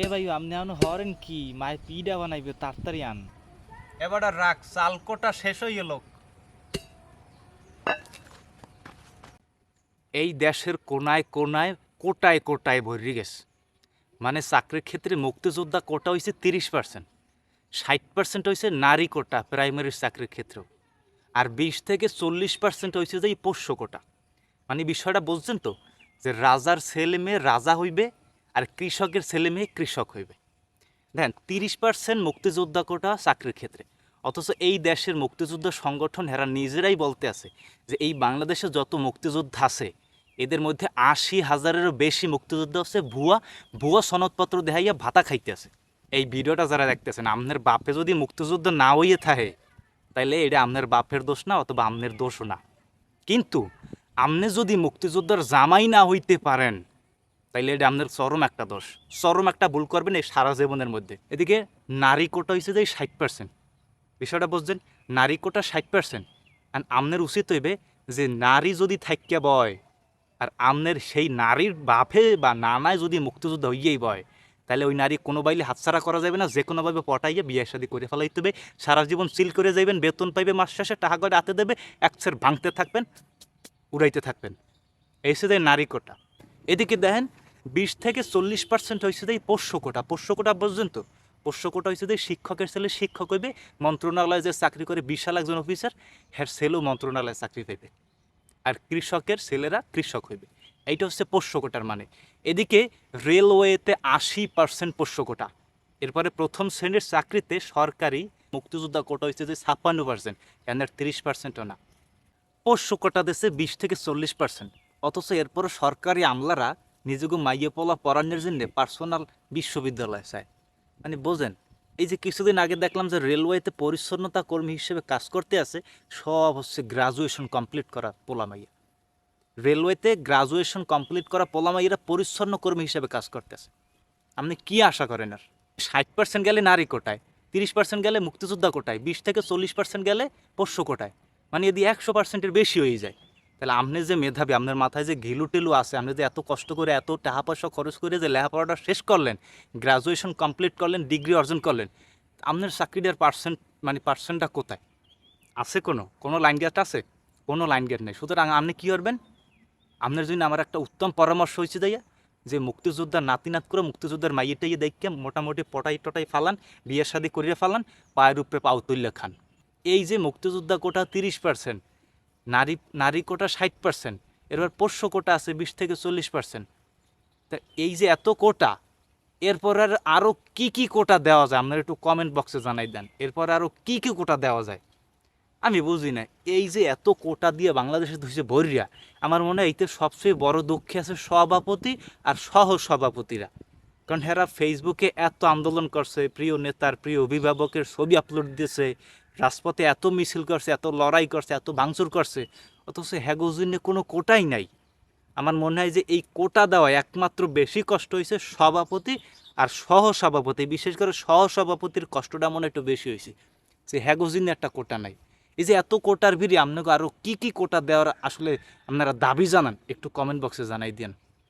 এ ভাই আপনি এখন হরেন কি? মায়ের পিডা বানাইবে তাড়াতাড়ি আন। এবার আর রাখ চাল কোটা শেষ হয়ে গেল। এই দেশের কোনায় কোনায় কোটায় কোটায় ভরি গেছে। মানে চাকরির ক্ষেত্রে মুক্তিযোদ্ধা কোটা হয়েছে তিরিশ পার্সেন্ট ষাট পার্সেন্ট হয়েছে নারী কোটা প্রাইমারি চাকরির ক্ষেত্রেও। আর বিশ থেকে চল্লিশ পার্সেন্ট হয়েছে যে এই পোষ্য কোটা। মানে বিষয়টা বুঝছেন তো? যে রাজার ছেলে মেয়ে রাজা হইবে আর কৃষকের ছেলে মেয়ে কৃষক হইবে। দেখেন, তিরিশ পার্সেন্ট মুক্তিযোদ্ধা কোটা চাকরির ক্ষেত্রে। অথচ এই দেশের মুক্তিযুদ্ধ সংগঠন এরা নিজেরাই বলতে আছে যে এই বাংলাদেশে যত মুক্তিযোদ্ধা আছে, এদের মধ্যে আশি হাজারেরও বেশি মুক্তিযোদ্ধা আছে, ভুয়া ভুয়া সনদপত্র দেখাইয়া ভাতা খাইতে আছে। এই ভিডিওটা যারা দেখতেছেন আপনার বাপে যদি মুক্তিযুদ্ধ না হইয়ে থাকে, তাইলে এটা আপনার বাপের দোষ না অথবা আপনার দোষও না। কিন্তু আপনি যদি মুক্তিযোদ্ধার জামাই না হইতে পারেন তাইলে এটা আপনার চরম একটা দোষ। চরম একটা ভুল করবেন এই সারা জীবনের মধ্যে। এদিকে নারী কোটা হয়েছে যে ষাট পার্সেন্ট বিষয়টা বুঝছেন? নারী কোটা ষাট পার্সেন্ট আর আমনের উচিত হইবে যে নারী যদি থাকিয়া বয়, আর আমনের সেই নারীর বাপে বা নানায় যদি মুক্তিযুদ্ধ হইয়েই বয় তাহলে ওই নারী কোনো বাইলে হাতছাড়া করা যাবে না যে কোনোভাবে পটাইয়া বিয়ে শাদি করে ফেলাইতে হবে সারা জীবন সিল করে যাবেন বেতন পাইবে, মাস শেষে টাকা করে হাতে দেবে, এক সের ভাঙতে থাকবেন, উড়াইতে থাকবেন। এই সে নারী কোটা। এদিকে দেখেন বিশ থেকে চল্লিশ পার্সেন্ট হয়েছে যে পোষ্য কোটা পোষ্য কোটা বুঝছেন তো? পোষ্য কোটা হয়েছে যে শিক্ষকের ছেলে শিক্ষক হইবে, মন্ত্রণালয়ে যে চাকরি করে বিশাল একজন অফিসার হ্যার ছেলেও মন্ত্রণালয়ে চাকরি পাইবে। আর কৃষকের ছেলেরা কৃষক হইবে। এইটা হচ্ছে পোষ্য কোটার মানে। এদিকে রেলওয়েতে আশি পার্সেন্ট পোষ্য কোটা এরপরে প্রথম শ্রেণির চাকরিতে সরকারি মুক্তিযোদ্ধা কোটা হয়েছে যে ছাপ্পান্ন পার্সেন্ট এনার তিরিশ পার্সেন্টও না। পোষ্য কোটা দেশে বিশ থেকে চল্লিশ পার্সেন্ট অথচ এরপরও সরকারি আমলারা নিজেকে মাইয়ে পোলা পড়ানোর জন্য পার্সোনাল বিশ্ববিদ্যালয় চায়। মানে বোঝেন, এই যে কিছুদিন আগে দেখলাম যে রেলওয়েতে পরিচ্ছন্নতা কর্মী হিসেবে কাজ করতে আছে সব হচ্ছে গ্রাজুয়েশন কমপ্লিট করা পোলা মাইয়া। রেলওয়েতে গ্রাজুয়েশন কমপ্লিট করা পোলা মাইয়েরা পরিচ্ছন্ন কর্মী হিসেবে কাজ করতেছে আপনি কি আশা করেন আর? ষাট পার্সেন্ট গেলে নারী কোটায়, তিরিশ পার্সেন্ট গেলে মুক্তিযোদ্ধা কোটায়, বিশ থেকে চল্লিশ পার্সেন্ট গেলে পোষ্য কোটায় মানে যদি একশো পার্সেন্টের বেশি হয়ে যায় তাহলে আপনি যে মেধাবী, আপনার মাথায় যে ঘিলু আছে, আপনি যে এত কষ্ট করে, এত টাকা পয়সা খরচ করে যে লেখাপড়াটা শেষ করলেন গ্রাজুয়েশন কমপ্লিট করলেন ডিগ্রি অর্জন করলেন, আপনার চাকরিটার পার্সেন্ট মানে পার্সেন্টটা কোথায়? আছে কোনো? কোনো লাইন গেট আছে? কোনো লাইন গেট নেই। সুতরাং আপনি কী করবেন? আপনার জন্য আমার একটা উত্তম পরামর্শ হয়েছে দাইয়া যে মুক্তিযোদ্ধার নাতিনাত করে মুক্তিযোদ্ধার মাইয়েটাইয়ে দেখকে মোটামুটি পটাই টটাই ফালান, বিয়ে শাদি করিয়ে ফালান, পায়ের উপরে পাও তুললে খান। এই যে মুক্তিযোদ্ধা কোটা তিরিশ পার্সেন্ট নারী নারী কোটা ষাট পার্সেন্ট এরপর পোষ্য কোটা আছে বিশ থেকে চল্লিশ পার্সেন্ট তা এই যে এত কোটা, এরপর আর আরও কী কী কোটা দেওয়া যায়? আপনারা একটু কমেন্ট বক্সে জানাই দেন। এরপর আরও কী কী কোটা দেওয়া যায়? আমি বুঝি না। এই যে এত কোটা দিয়ে বাংলাদেশে ধুইছে ভরিয়া আমার মনে হয় এইতে সবচেয়ে বড় দুঃখে আছে সভাপতি আর সহ সভাপতিরা কারণ হেরা ফেসবুকে এত আন্দোলন করছে, প্রিয় নেতার, প্রিয় অভিভাবকের ছবি আপলোড দিয়েছে রাজপথে এত মিছিল করছে, এত লড়াই করছে, এত ভাঙচুর করছে, অথচ হ্যাগোজিনে কোনো কোটাই নাই। আমার মনে হয় যে এই কোটা দেওয়া একমাত্র বেশি কষ্ট হয়েছে সভাপতি আর সহ সভাপতি বিশেষ করে সহ সভাপতির কষ্টটা মনে একটু বেশি হয়েছে, যে হ্যাগোজিনে একটা কোটা নাই। এই যে এত কোটার ভিড়ে আপনাকে আরও কী কী কোটা দেওয়ার আসলে আপনারা দাবি জানান, একটু কমেন্ট বক্সে জানাই দেন।